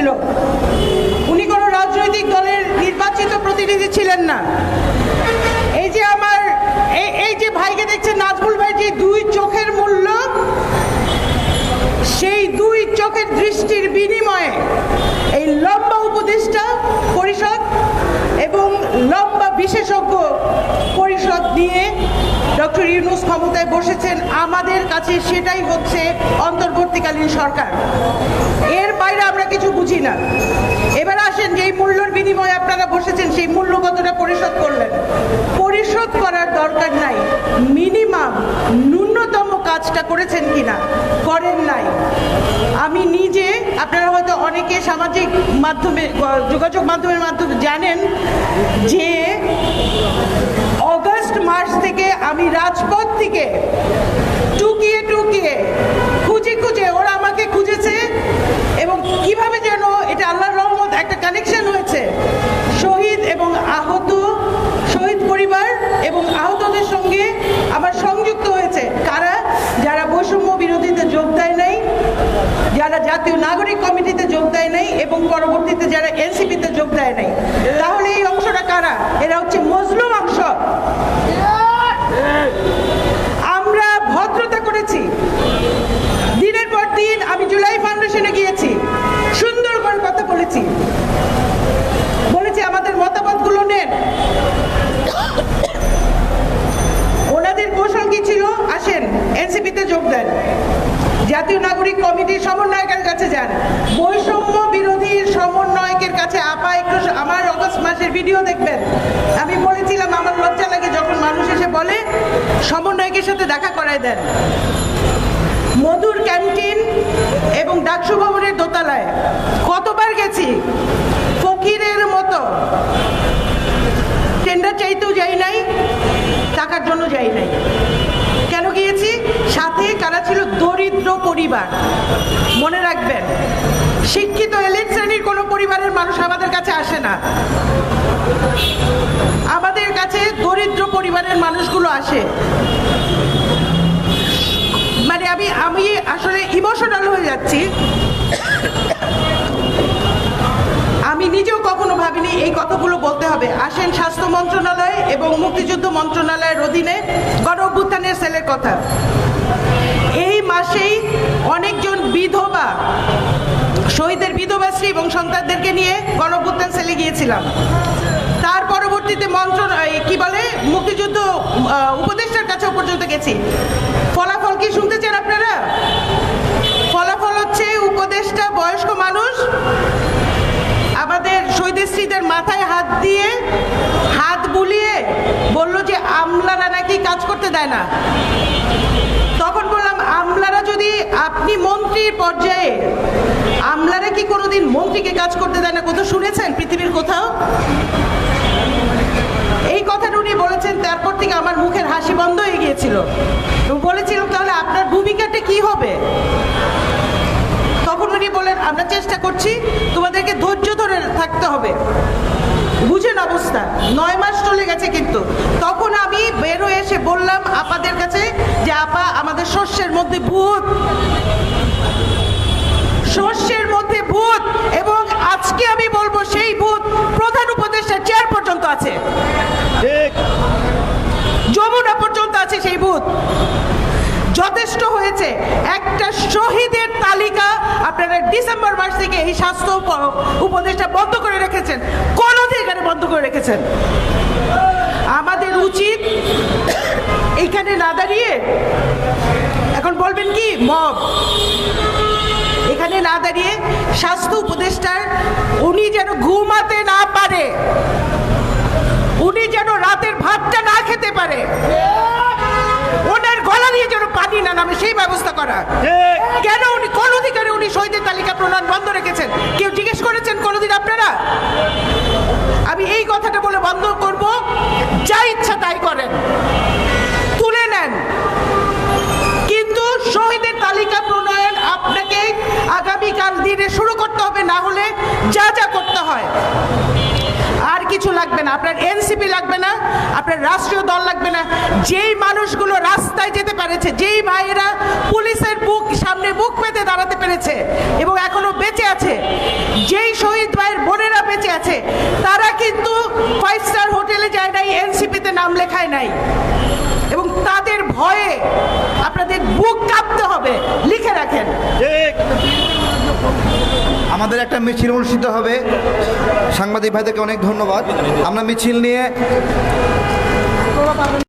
ছিল। উনি কোনো রাজনৈতিক দলের নির্বাচিত প্রতিনিধি ছিলেন না। এই যে আমার, এই- যে ভাইকে দেখছেন নাজমুল ভাই, যে দুই চোখের মূল্য, সেই দুই চোখের দৃষ্টির বিনিময়ে এই লম্বা উপদেষ্টা পরিষদ এবং লম্বা বিশেষজ্ঞ পরিষদ নিয়ে ডক্টর ইউনুস ক্ষমতায় বসেছেন, আমাদের কাছে সেটাই হচ্ছে অন্তর্বর্তীকালীন সরকার। এর বাইরে আমরা কিছু বুঝি না। এবার আসেন, যেই মূল্যর বিনিময়ে আপনারা বসেছেন, সেই মূল্য কতটা পরিশোধ করলেন। পরিশোধ করার দরকার নাই। মিনিমাম ন্যূনতম কাজটা করেছেন কিনা, করেন নাই। আমি নিজে, আপনারা হয়তো অনেকে সামাজিক মাধ্যমে, যোগাযোগ মাধ্যমের মাধ্যমে জানেন যে অগস্ট মাস থেকে আমি রাজপথ থেকে টুকিয়ে টুকিয়ে, খুঁজে খুঁজে ওরা আমাকে খুঁজেছে এবং কীভাবে যেন এটা আল্লাহর রহমত একটা কানেকশন হয়েছে। শহীদ এবং আহত, শহীদ পরিবার এবং আহতদের সঙ্গে আমার সংযুক্ত হয়েছে। কারা? যারা বৈষম্য বিরোধীতে যোগ দেয় নাই, যারা জাতীয় নাগরিক কমিটিতে যোগ দেয় নাই এবং পরবর্তীতে যারা এনসিপিতে যোগ দেয় নাই। তাহলে এই অংশটা কারা? এরা হচ্ছে মজলুম অংশ আমরা ভদ্রতা করেছি দিনের পর দিন আমি জুলাই ফাউন্ডেশনে গিয়েছি সুন্দর করে কথা বলেছি বলেছি আমাদের মতামতগুলো নেন ওনাদের কৌশল কি ছিল আসেন এনসিপিতে যোগ দেন জাতীয় নাগরিক কমিটির সমন্বয়কের কাছে যান। বৈষম্য বিরোধী সমন্বয়কের কাছে আপা একটু আমার অগস্ট মাসের ভিডিও দেখবেন। আমি বলেছিলাম, আমার লজ্জা লাগে যখন মানুষ এসে বলে, সমন্বয়কের সাথে দেখা করায় দেন। মধুর ক্যান্টিন এবং ডাকসু ভবনের দোতলায়। কতবার গেছি? ফকিরের মতো। টেন্ডার চাইতেও যাই নাই, টাকার জন্য যাই নাই কেন গিয়েছি সাথে কারা ছিল দরিদ্র পরিবার। মনে রাখবেন, শিক্ষিত এলিট শ্রেণির কোনো পরিবারের মানুষ আমাদের কাছে আসে না। আমাদের কাছে দরিদ্র পরিবারের মানুষগুলো আসে। মানে আমি আমি আসলে ইমোশনাল হয়ে যাচ্ছি। আমি নিজেও কখনো ভাবিনি এই কথাগুলো বলতে হবে। আসেন স্বাস্থ্য মন্ত্রণালয় এবং মুক্তিযুদ্ধ মন্ত্রণালয়ের অধীনে গণ অভ্যুত্থানের সেলের কথা। এই মাসেই অনেকজন বিধবা, শহীদের বিধবা স্ত্রী এবং সন্তানদেরকে নিয়ে গণ অভ্যুত্থান সেলে গিয়েছিলাম। তার পরবর্তীতে মন্ত্রণ, এই কি বলে, মুক্তিযুদ্ধ উপদেষ্টার কাছেও পর্যন্ত গেছি। ফলাফল কি শুনতে চান আপনারা? ফলাফল হচ্ছে উপদেষ্টা, বয়স্ক মানুষ, আমাদের শহীদ স্ত্রীদের মাথায় হাত দিয়ে হাত বুলিয়ে বলল যে, আমলারা নাকি কাজ করতে দেয় না। তখন বললাম, আমলারা যদি আপনি মন্ত্রীর পর্যায়ে, আমলারা কি কোনোদিন মন্ত্রীকে কাজ করতে দেয় না? কোথাও শুনেছেন? পৃথিবীর কোথাও? এই কথাটা উনি বলেছেন, তারপর থেকে আমার মুখের হাসি বন্ধ হয়ে গিয়েছিল। বলেছিলাম, তাহলে আপনার ভূমিকাটা কি হবে? তখন উনি বলেন, আমরা চেষ্টা করছি, তোমাদেরকে ধৈর্য ধরে থাকতে হবে। বুঝেন অবস্থা, নয় মাস চলে গেছে কিন্তু তখন আমি বের হয়ে এসে বললাম আপাদের কাছে যে আপা আমাদের শস্যের মধ্যে ভূত। শস্যের মধ্যে ভূত এবং আজকে আমি বলব সেই ভূত প্রধান উপদেষ্টা চেয়ার পর্যন্ত আছে। যমুনা পর্যন্ত আছে সেই ভূত। যথেষ্ট হয়েছে। একটা শহীদের তালিকা আপনারা ডিসেম্বর মাস থেকে এই স্বাস্থ্য উপ- উপদেষ্টা বন্ধ করে রেখেছেন। কোন অধিকারে বন্ধ করে রেখেছেন। আমাদের উচিত এইখানে না দাঁড়িয়ে? এখন বলবেন কি? মব। এখানে না দাঁড়িয়ে স্বাস্থ্য উপদেষ্টার উনি যেন ঘুমাতে না পারে উনি যেন রাতের ভাতটা না খেতে পারে ওনার গলা দিয়ে যেন পানি না নামে সেই ব্যবস্থা করা। কেন উনি কোন অধিকারে উনি শহীদের তালিকা প্রণয়ন বন্ধ রেখেছেন? কেউ জিজ্ঞেস করেছেন কোনোদিন আপনারা? আমি এই কথাটা বলে বন্ধ করব যা ইচ্ছা তাই করেন। ধীরে শুরু করতে হবে, না হলে যা যা করতে হয়। আর কিছু লাগবে না। আপনার এনসিপি লাগবে না, আপনার রাষ্ট্রীয় দল লাগবে না। যেই মানুষগুলো রাস্তায় যেতে পেরেছে, যেই ভাইয়েরা পুলিশের বুক, সামনে বুক পেতে দাঁড়াতে পেরেছে এবং এখনও বেঁচে আছে, যেই শহীদ ভাইয়ের বোনেরা বেঁচে আছে, তারা কিন্তু ফাইভ স্টার হোটেলে যায় নাই, এনসিপিতে নাম লেখায় নাই। এবং তাদের ভয়ে আপনাদের বুক কাঁপতে হবে, লিখে রাখেন। আমাদের একটা মিছিল অনুষ্ঠিত হবে। সাংবাদিক ভাইদেরকে অনেক ধন্যবাদ। আমরা মিছিল নিয়ে